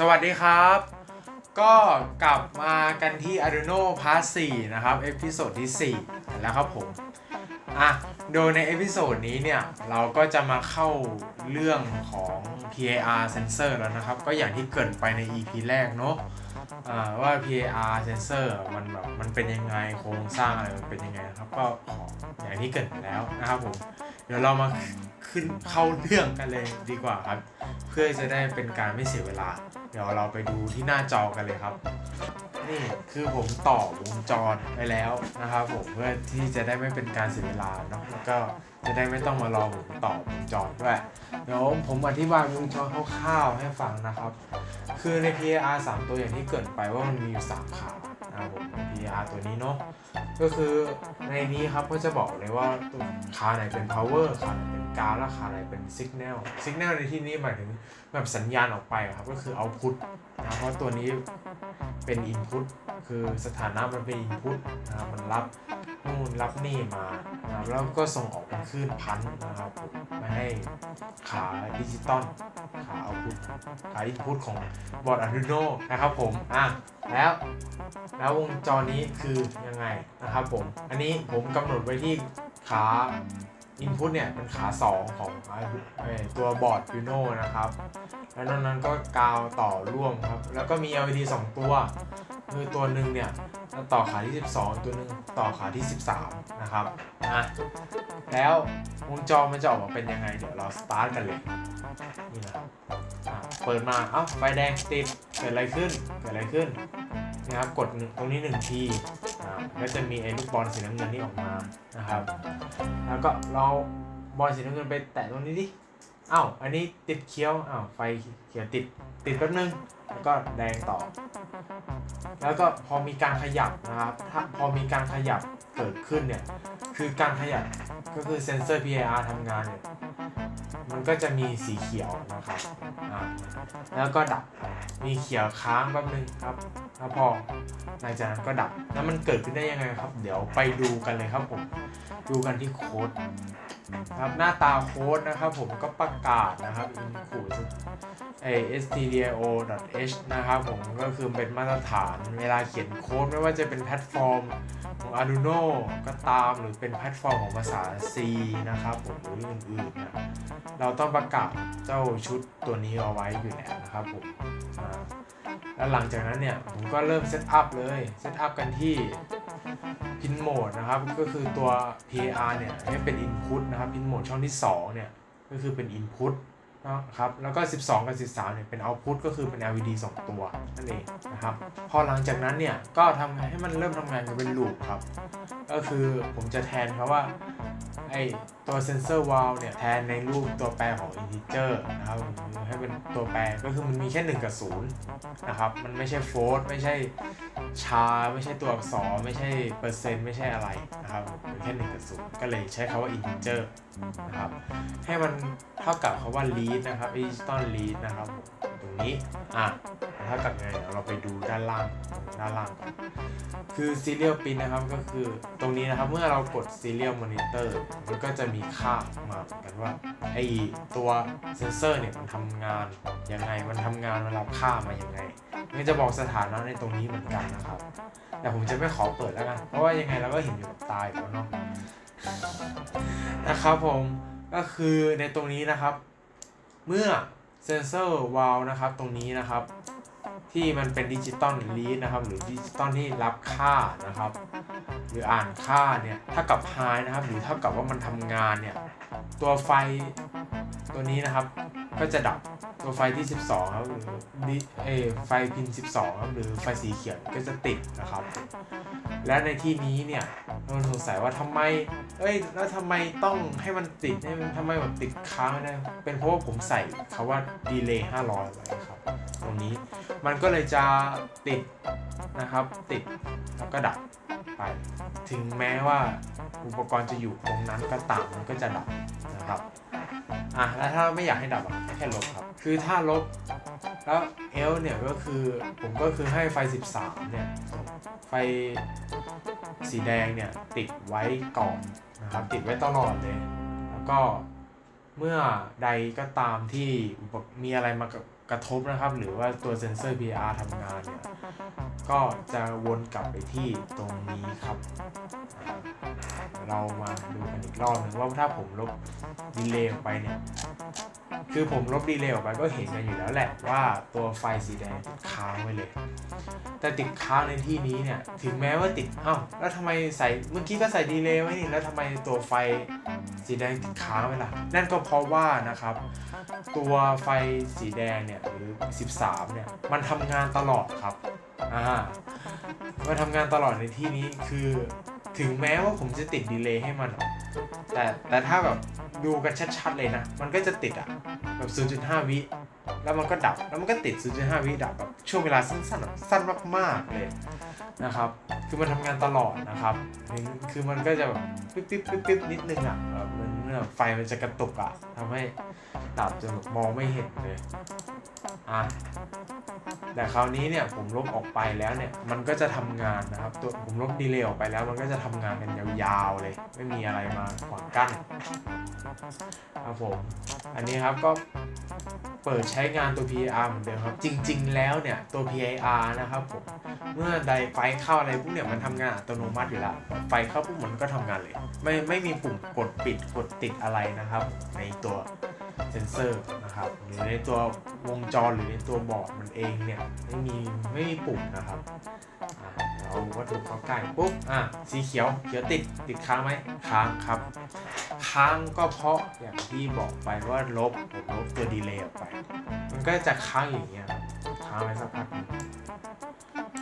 สวัสดีครับ ก็กลับมากันที่ Arduino Part 4 นะครับ เอพิโซดที่ 4 แล้วครับผม อะโดยในเอพิโซดนี้เนี่ย เราก็จะมาเข้าเรื่องของ PAR sensor แล้วนะครับ ก็อย่างที่เกิดไปใน EP แรกเนาะว่า PAR sensor มันแบบมันเป็นยังไงโครงสร้างอะไรมันเป็นยังไงนะครับก็ขออย่างที่เกิดไปแล้วนะครับผมเดี๋ยวเรามาขึ้นเข้าเรื่องกันเลยดีกว่าครับ เพื่อจะได้เป็นการไม่เสียเวลา เดี๋ยวเราไปดูที่หน้าจอกันเลยครับ นี่คือผมต่อวงจรไปแล้วนะครับผมเพื่อที่จะได้ไม่เป็นการเสียเวลาเนาะแล้วก็จะได้ไม่ต้องมารอผมต่อวงจรด้วยเดี๋ยวผมอธิบายวงจรคร่าวๆให้ฟังนะครับ คือใน PAR 3 ตัวอย่างที่เกิดไปว่ามันมีอยู่ 3 ขานะครับผม PAR ตัวนี้เนาะก็คือในนี้ครับก็จะบอกเลยว่าขาไหนเป็น power ขาไหนเป็นการและขาไหนเป็น signal signal ในที่นี้หมายถึงแบบสัญญาณออกไปครับก็คือ output นะเพราะตัวนี้ เป็น input คือสถานะมันเป็น input นะครับมันรับนู่นรับนี่มานะครับแล้วก็ส่งออกเป็นคลื่นพันธุ์นะครับมาให้ขาดิจิตอลขา output ขา input ของบอร์ด Arduino นะครับผมอะแล้วแล้ววงจรนี้คือยังไงนะครับผม อันนี้ผมกำหนดไว้ที่ขา Input เนี่ยเป็นขา2ของไอ้ไอ้ตัวบอร์ด Arduino นะครับ แล้วนอกนั้นก็กาวต่อร่วมครับ แล้วก็มี LED 2 ตัวคือตัวหนึ่งเนี่ยต่อขาที่ 12 ตัวหนึ่งต่อขาที่ 13 นะครับอะแล้ววงจรมันจะออกมาเป็นยังไงเดี๋ยวเราสตาร์ทกันเลยนี่นะอะเปิดมาเอ้าไฟแดงติดเกิดอะไรขึ้นเกิดอะไรขึ้นนะครับกดตรงนี้หนึ่งทีอ่าก็จะมีไอ้ลูกบอลสีน้ำเงินนี่ออกมานะครับ แล้วก็เราบอลสีน้ำเงินไปแตะตรงนี้ดิอ้าวอันนี้ติดเคี้ยวอ้าวไฟเขียวติดติดแป๊บนึง แล้วก็แดงต่อ แล้วก็พอมีการขยับนะครับถ้าพอมีการขยับเกิดขึ้นเนี่ยคือการขยับก็คือเซนเซอร์ PIR ทำงานเนี่ย มันก็จะมีสีเขียวนะครับอ่าแล้วก็ดับมีเขียวค้างแป๊บนึงครับแล้วพอหลังจากนั้นก็ดับแล้วมันเกิดขึ้นได้ยังไงครับ เดี๋ยวไปดูกันเลยครับผมดูกันที่โค้ดครับหน้าตาโค้ดนะครับผมก็ประกาศนะครับอินคู stdio.h นะครับผมก็คือเป็นมาตรฐานเวลาเขียนโค้ดไม่ว่าจะเป็นแพลตฟอร์มของ Arduino ก็ตามหรือเป็นแพลตฟอร์มของภาษา C นะครับผมหรืออื่นๆนี่ยเราต้องประกาศเจ้าชุดตัวนี้เอาไว้อยู่แล้วนะครับผมแล้วหลังจากนั้นเนี่ยผมก็เริ่มเซตอัพเลยเซตอัพกันที่พินโหมดนะครับก็คือตัว PR เนี่ยให้เป็น Input นะครับพินโหมดช่องที่ 2 เนี่ยก็คือเป็น Input นะครับแล้วก็ 12 กับ 13 เนี่ยเป็น Output ก็คือเป็น LED 2 ตัวนั่นเองนะครับ พอหลังจากนั้นเนี่ยก็ทำให้มันเริ่มทำงานกันเป็นลูปครับ ก็คือผมจะแทนเขาว่าไอตัวเซนเซอร์วาลเนี่ยแทนในรูปตัวแปรของ integer นะครับให้เป็นตัวแปรก็คือมันมีแค่ 1 กับ 0 นะครับ มันไม่ใช่โฟลต์ไม่ใช่ชา ไม่ใช่ตัวอักษรไม่ใช่เปอร์เซ็นต์ไม่ใช่อะไรนะครับเป็นแค่ 1 กับ 0 ก็เลยใช้คาว่า integer นะครับให้มันเท่ากับคาว่า lead นะครับ digital lead นะครับผมตรงนี้ อะเท่ากับไงเราไปดูด้านล่างด้านล่างก่อนคือ serial pin นะครับก็คือตรงนี้นะครับเมื่อเรากด serial monitor มันก็จะมีค่ามาเหมือนกันว่าไอตัวเซนเซอร์เนี่ยมันทำงานยังไงมันทำงานมันรับค่ามายังไงมันจะบอกสถานะในตรงนี้เหมือนกันนะครับ แต่ผมจะไม่ขอเปิดแล้วกันเพราะว่ายังไงเราก็เห็นอยู่กับตายแล้วเนาะนะครับผมก็คือในตรงนี้นะครับ เมื่อเซนเซอร์วาลนะครับตรงนี้นะครับ ที่มันเป็นดิจิตอลลีดนะครับ หรือดิจิตอลที่รับค่านะครับ หรืออ่านค่าเนี่ยเท่ากับ high นะครับ หรือเท่ากับว่ามันทำงานเนี่ยตัวไฟตัวนี้นะครับก็จะดับตัวไฟที่ 12ครับหรือดิเอไฟพิน 12ครับหรือไฟสีเขียวก็จะติดนะครับ และในที่นี้เนี่ย เราสงสัยว่าทำไม เอ้ย แล้วทำไมต้องให้มันติดให้มันทำไมแบบติดค้างไม่ได้ เป็นเพราะว่าผมใส่คาว่าดีเลย์500ไว้ครับ ตรงนี้ มันก็เลยจะติดนะครับ ติดแล้วก็ดับไป ถึงแม้ว่าอุปกรณ์จะอยู่ตรงนั้นก็ตามมันก็จะดับนะครับ อะ แล้วถ้าไม่อยากให้ดับแค่ลบครับ คือถ้าลบแล้วเอลเนี่ยก็คือผมก็คือให้ไฟ 13 เนี่ย ไฟ สีแดงเนี่ยติดไว้ก่อนนะครับติดไว้ตลอดเลย แล้วก็เมื่อใดก็ตามที่อุปมีอะไรมากระ กระทบนะครับ หรือว่าตัวเซนเซอร์ PR ทำงานเนี่ยก็จะวนกลับไปที่ตรงนี้ครับ เรามาดูกันอีกรอบหนึงว่าถ้าผมลบดีเลย์ออกไปเนี่ย คือผมลบดีเลย์ออกไปก็เห็นกันอยู่แล้วแหละว่าตัวไฟสีแดงติดค้างไว้เลย แต่ติดค้างในที่นี้เนี่ย ถึงแม้ว่าติดอ้าวแล้วทำไมใส่เมื่อกี้ก็ใส่ดีเลย์ไว้นี่แล้วทำไมตัวไฟสีแดงติดค้างไว้ล่ะ นั่นก็เพราะว่านะครับ ตัวไฟสีแดงเนี่ยหรือ 13 เนี่ย มันทำงานตลอดครับ อ่ามันทำงานตลอดในที่นี้คือถึงแม้ว่าผมจะติดดีเลย์ให้มันอะแต่แต่ถ้าแบบดูกันชัดๆเลยนะ มันก็จะติดอะแบบ 0.5 วิแล้วมันก็ดับ แล้วมันก็ติด 0.5 วิดับแบบช่วงเวลาสั้นๆอะสั้นมากๆเลยนะครับ คือมันทำงานตลอดนะครับคือคือมันก็จะแบบปิ๊บปิ๊บปิ๊บปิ๊บนิดนึงอะแบบเหมันแบบไฟมันจะกระตุกอะทำให้ดับจนแบบมองไม่เห็นเลย อะแต่คราวนี้เนี่ยผมลบออกไปแล้วเนี่ยมันก็จะทำงานนะครับ ตัวผมลบดีเลย์ออกไปแล้ว มันก็จะทำงานกันยาวๆเลย ไม่มีอะไรมาขวางกั้นครับผม อันนี้ครับก็ เปิดใช้งานตัว PIR เหมือนเดิมครับ จริง ๆ แล้วเนี่ยตัว PIR นะครับผมเมื่อใดไฟเข้าอะไรปุ๊บเนี่ยมันทำงานอัตโนมัติอยู่แล้วไฟเข้าปุ๊บมันก็ทำงานเลย ไม่ไม่มีปุ่มกดปิดกดติดอะไรนะครับ ในตัวเซนเซอร์นะครับหรือในตัววงจรหรือในตัวบอร์ดมันเองเนี่ยไม่มีไม่มีปุ่มนะครับเราวัตถุเข้าใกล้ปุ๊บอะสีเขียวเขียวติดติดค้างไหมค้างครับ ค้างก็เพราะอย่างที่บอกไปว่าลบผมลบตัวดีเลย์ออกไป มันก็จะค้างอย่างเงี้ยครับค้างไปสักพักหนึง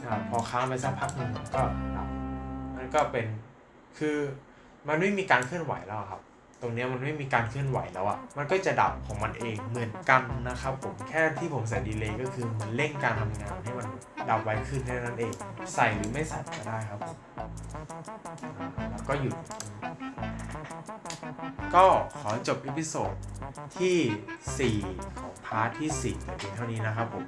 อ่าพอค้างไปสักพักหนึ่งมันก็ดับมันก็เป็นคือมันไม่มีการเคลื่อนไหวแล้วครับ ตรงเนี้ยมันไม่มีการเคลื่อนไหวแล้วอะ่ะ มันก็จะดับของมันเองเหมือนกันนะครับ ผมแค่ที่ผมใส่ดีเลย์ก็คือมันเร่งการทำงานให้มันดับไวขึ้นแค่นั้นเอง ใส่หรือไม่ใส่ก็ได้ครับแล้วก็หยุด ก็ขอจบอีพิโซดที่4ข พาร์ทที่ 4 แต่เพียงเท่านี้นะครับผม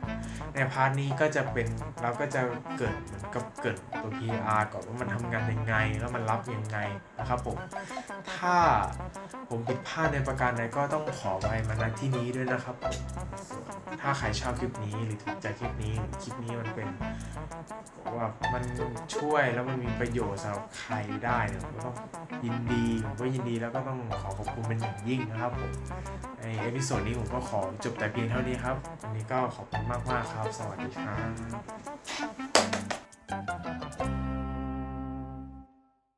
ในพาร์ทนี้ก็จะเป็นเราก็จะเกิดเหมือนกับเกิดตัว PR ก่อนว่ามันทำงานยังไง แล้วมันรับยังไงนะครับผม ถ้าผมผิดพลาดในประการใดก็ต้องขอไปมาณที่นี้ด้วยนะครับผมถ้าใครชอบคลิปนี้หรือถูกใจคลิปนี้คลิปนี้มันเป็นว่ามันช่วยแล้วมันมีประโยชน์สำหรับใครได้เนี่ยก็ต้องยินดีผมก็ยินดีแล้วก็ต้องขอขอบคุณเป็นอย่างยิ่งนะครับผมในเอพิโซดนี้ผมก็ขอจบแต่แต่เพียงเท่านี้ครับ วันนี้ก็ขอบคุณมากมากครับ สวัสดีครับ